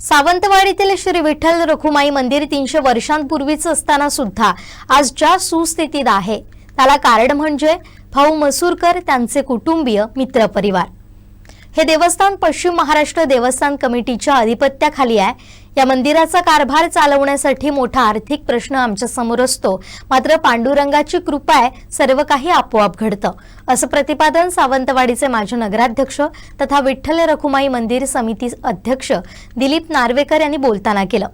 सावंतवाडीतील श्री विठ्ठल रखुमाई मंदिर तीनशे वर्षांपूर्वीच असताना सुद्धा आज ज्या सुस्थितीत आहे. त्याला कारण म्हणजे भाऊ मसूरकर त्यांचे कुटुंबीय मित्रपरिवार. हे देवस्थान पश्चिम महाराष्ट्र देवस्थान कमिटीच्या अधिपत्याखाली आहे. या मंदिराचा कारभार चालवण्यासाठी मोठा आर्थिक प्रश्न आमच्यासमोर असतो. मात्र पांडुरंगाची कृपा आहे सर्व काही आपोआप घडतं. असं प्रतिपादन सावंतवाडीचे माजी नगराध्यक्ष तथा विठ्ठल रखुमाई मंदिर समिती अध्यक्ष दिलीप नार्वेकर यांनी बोलताना केलं.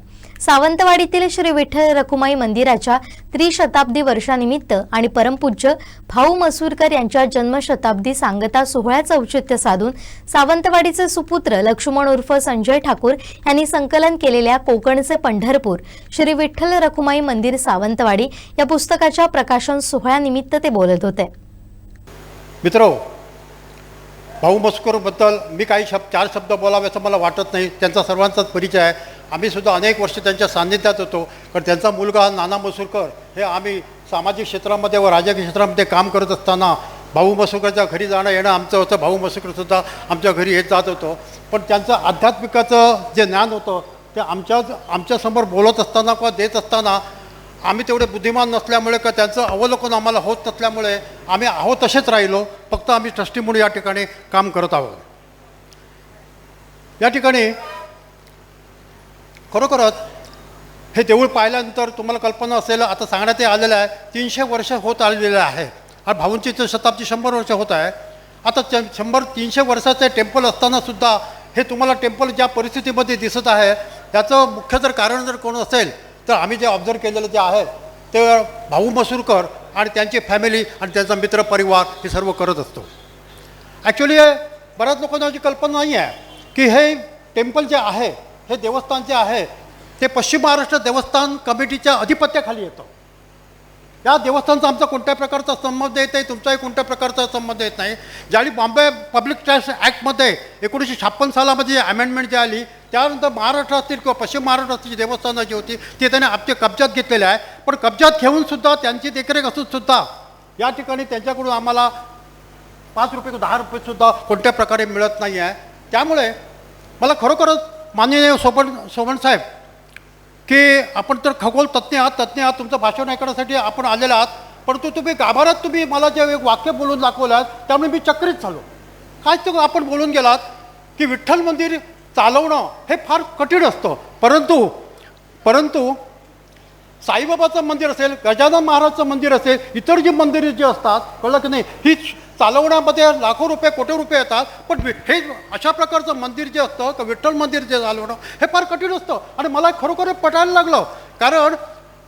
सावंतवाडीतील श्री विठ्ठल रखुमाई मंदिराच्या त्रिशताब्दी वर्षानिमित्त आणि परमपूज्य भाऊ मसूरकर यांच्या जन्मशताब्दी सांगता सोहळ्याचं औचित्य साधून सावंतवाडीचे सुपुत्र लक्ष्मण उर्फ संजय ठाकूर यांनी संकलन केलेल्या कोकणचे पंढरपूर श्री विठ्ठल रखुमाई मंदिर सावंतवाडी या पुस्तकाच्या प्रकाशन सोहळ्यानिमित्त ते बोलत होते. मित्र भाऊ मस्करबद्दल मी काही शब्द चार शब्द बोलावे असं मला वाटत नाही. त्यांचा सर्वांचाच परिचय आहे. आम्ही सुद्धा अनेक वर्ष त्यांच्या सान्निध्यात होतो. कारण त्यांचा मुलगा नाना मसूरकर हे आम्ही सामाजिक क्षेत्रामध्ये व राजकीय क्षेत्रामध्ये काम करत असताना भाऊ मसूरकरच्या घरी जाणं येणं आमचं होतं. भाऊ मसूरकरसुद्धा आमच्या घरी येत जात होतं. पण त्यांचं आध्यात्मिकाचं जे ज्ञान होतं ते आमच्या आमच्यासमोर बोलत असताना किंवा देत असताना आम्ही तेवढे बुद्धिमान नसल्यामुळे का त्यांचं अवलोकन आम्हाला होत नसल्यामुळे आम्ही आहो तसेच राहिलो. फक्त आम्ही ट्रस्टी म्हणून या ठिकाणी काम करत आहोत. या ठिकाणी खरोखरच हे देऊळ पाहिल्यानंतर तुम्हाला कल्पना असेल आता सांगण्यात आलेलं आहे तीनशे वर्ष होत आलेलं आहे. आणि भाऊंची तर शताब्दी शंभर वर्ष होत आहे. आता शंभर तीनशे वर्षाचे टेम्पल असतानासुद्धा हे तुम्हाला टेम्पल ज्या परिस्थितीमध्ये दिसत आहे त्याचं मुख्य जर कारण जर कोण असेल तर आम्ही जे ऑब्झर्व केलेलं जे आहे ते भाऊ मसूरकर आणि त्यांची फॅमिली आणि त्यांचा मित्र परिवार हे सर्व करत असतो. ॲक्च्युली बऱ्याच लोकांना जी कल्पना नाही आहे की हे टेम्पल जे आहे हे देवस्थान जे आहे ते पश्चिम महाराष्ट्र देवस्थान कमिटीच्या अधिपत्याखाली येतं. या देवस्थानचा आमचा कोणत्या प्रकारचा संबंध येत नाही तुमचाही कोणत्या प्रकारचा संबंध येत नाही. ज्यावेळी बॉम्बे पब्लिक ट्रस्ट ॲक्टमध्ये एकोणीसशे छप्पन सालामध्ये अमेंडमेंट जी आली त्यानंतर महाराष्ट्रातील किंवा पश्चिम महाराष्ट्रातील जी देवस्थानं जी होती ती त्याने आपल्या कब्जात घेतलेली आहे. पण कब्जात घेऊनसुद्धा त्यांची देखरेख असूनसुद्धा या ठिकाणी त्यांच्याकडून आम्हाला पाच रुपये दहा रुपयेसुद्धा कोणत्या प्रकारे मिळत नाही आहे त्यामुळे मला खरोखरच माननीय सोबण सोबण साहेब की आपण तर खगोल तज्ज्ञ आहात तज्ज्ञ आहात तुमचं भाषण ऐकण्यासाठी आपण आलेला आहात परंतु तुम्ही गाभारात तुम्ही मला जे एक वाक्य बोलून दाखवलं त्यामुळे मी चक्रित झालो. काय तर आपण बोलून गेलात की विठ्ठल मंदिर चालवणं हे फार कठीण असतं. परंतु परंतु साईबाबाचं मंदिर असेल गजानन महाराजचं मंदिर असेल इतर जी मंदिरे जी असतात कळलं की नाही ही चालवण्यामध्ये लाखो रुपये कोटी रुपये येतात. पण हे अशा प्रकारचं मंदिर जे असतं का विठ्ठल मंदिर जे चालवणं हे फार कठीण असतं. आणि मला खरोखर पटायला लागलं. कारण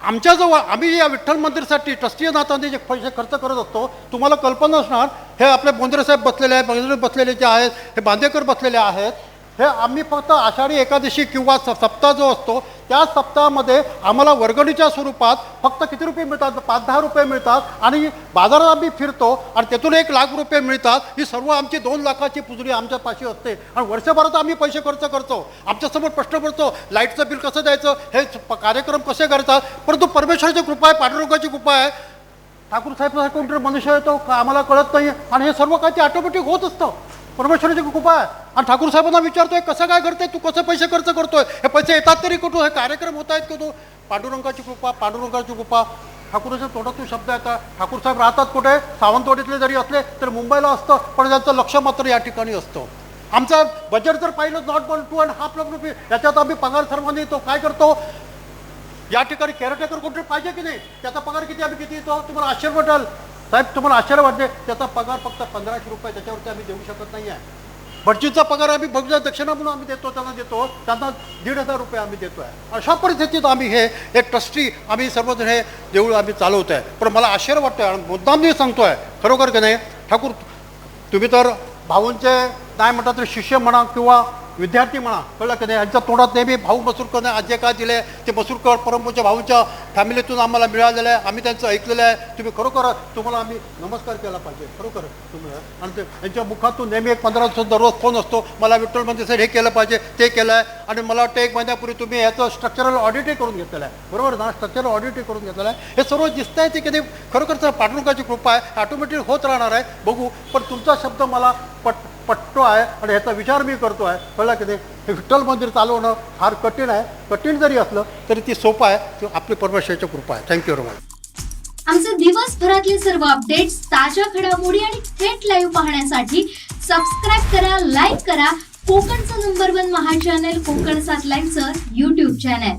आमच्याजवळ आम्ही या विठ्ठल मंदिरसाठी ट्रस्टीय नाताने जे पैसे खर्च करत असतो तुम्हाला कल्पना असणार हे आपले बोंद्रे साहेब बसलेले आहेत बसलेले जे आहेत हे बांदेकर बसलेले आहेत. हे आम्ही फक्त आषाढी एकादशी किंवा स सप्ताह जो असतो त्या सप्ताहामध्ये आम्हाला वर्गणीच्या स्वरूपात फक्त किती रुपये मिळतात? पाच दहा रुपये मिळतात आणि बाजारात आम्ही फिरतो आणि त्यातून एक लाख रुपये मिळतात. ही सर्व आमची दोन लाखाची पुजरी आमच्या पाशी असते. आणि वर्षभरात आम्ही पैसे खर्च करतो. आमच्यासमोर प्रश्न पडतो लाईटचं बिल कसं द्यायचं? हे प- कार्यक्रम कसे करतात परंतु परमेश्वराची कृपा आहे पाठरोगाची कृपा आहे. ठाकूर साहेब कोणतरी मनुष्य येतो का आम्हाला कळत नाही आणि हे सर्व काही ते ऑटोमॅटिक होत असतं. परमेश्वराची कृपा आहे. आणि ठाकूर साहेबांना विचारतोय कसं काय करते तू कसं पैसे खर्च करतोय? हे पैसे येतात तरी कुठून? हे कार्यक्रम होत आहेत कुठून? पांडुरंगाची कृपा पांडुरंगाची कृपा. ठाकूरच्या तोंडातून शब्द येतात ठाकूर साहेब राहतात कुठे? सावंतवाडीतले जरी असले तर मुंबईला असतं पण त्यांचं लक्ष मात्र या ठिकाणी असतं. आमचं बजेट जर पाहिलं not one two and half lakh रुपये याच्यात आम्ही पगार सर्वांनी येतो काय करतो? या ठिकाणी केअरटेकर कोणतरी पाहिजे की नाही? त्याचा पगार किती आम्ही किती येतो तुम्हाला आश्चर्य वाटेल. साहेब तुम्हाला आश्चर्य वाटते त्याचा पगार फक्त पंधराशे रुपये त्याच्यावरती आम्ही देऊ शकत नाही आहे भटजीचा पगार आम्ही बघजा दक्षिणा म्हणून आम्ही देतो त्यांना देतो त्यांना दीड हजार रुपये आम्ही देतो आहे अशा परिस्थितीत आम्ही हे एक ट्रस्टी आम्ही सर्वजण हे देऊळ आम्ही चालवतो आहे पण मला आश्चर्य वाटतं आहे आणि मुद्दाम मी सांगतो आहे खरोखर की नाही? ठाकूर तुम्ही तर भाऊंचे नाही म्हणतात तर शिष्य म्हणा किंवा विद्यार्थी म्हणा कळलं की नाही? यांच्या तोंडात नेहमी भाऊ मसूरकरने आज जे काय दिले? ते मसूरकर परमपूरच्या भाऊच्या फॅमिलीतून आम्हाला मिळालेलं आहे. आम्ही त्यांचं ऐकलेलं आहे. तुम्ही खरोखर तुम्हाला आम्ही नमस्कार केला पाहिजे. खरोखर तुम्हाला आणि ते यांच्या मुखातून नेहमी एक पंधरा दिवस दररोज फोन असतो. मला विठ्ठल मंदिर हे केलं पाहिजे ते केलं आहे. आणि मला वाटतं एक महिन्यापूर्वी तुम्ही याचं स्ट्रक्चरल ऑडिटही करून घेतलेलं आहे. बरोबर ना? स्ट्रक्चरल ऑडिटही करून घेतलेलं आहे. हे सर्व दिसत आहे ते कधी खरोखरचं पाठवणुकाची कृपा आहे. ऑटोमॅटिक होत राहणार आहे. बघू. पण तुमचा शब्द मला पट पट्टो आहे आणि ह्याचा विचार मी करतो आहे. कळलं की नाही? हे विठ्ठल मंदिर चालवणं फार कठीण आहे. कठीण जरी असलं तरी ती सोपं आहे. ती आपली परमेश्वराची कृपा आहे. थँक्यू व्हेरी मच आमचे दिवसभरातले सर्व अपडेट्स ताज्या घडामोडी आणि थेट लाईव्ह पाहण्यासाठी सबस्क्राईब करा लाईक करा. कोकणचं नंबर वन महा चॅनल कोकण सात लाईव्हचं युट्यूब चॅनल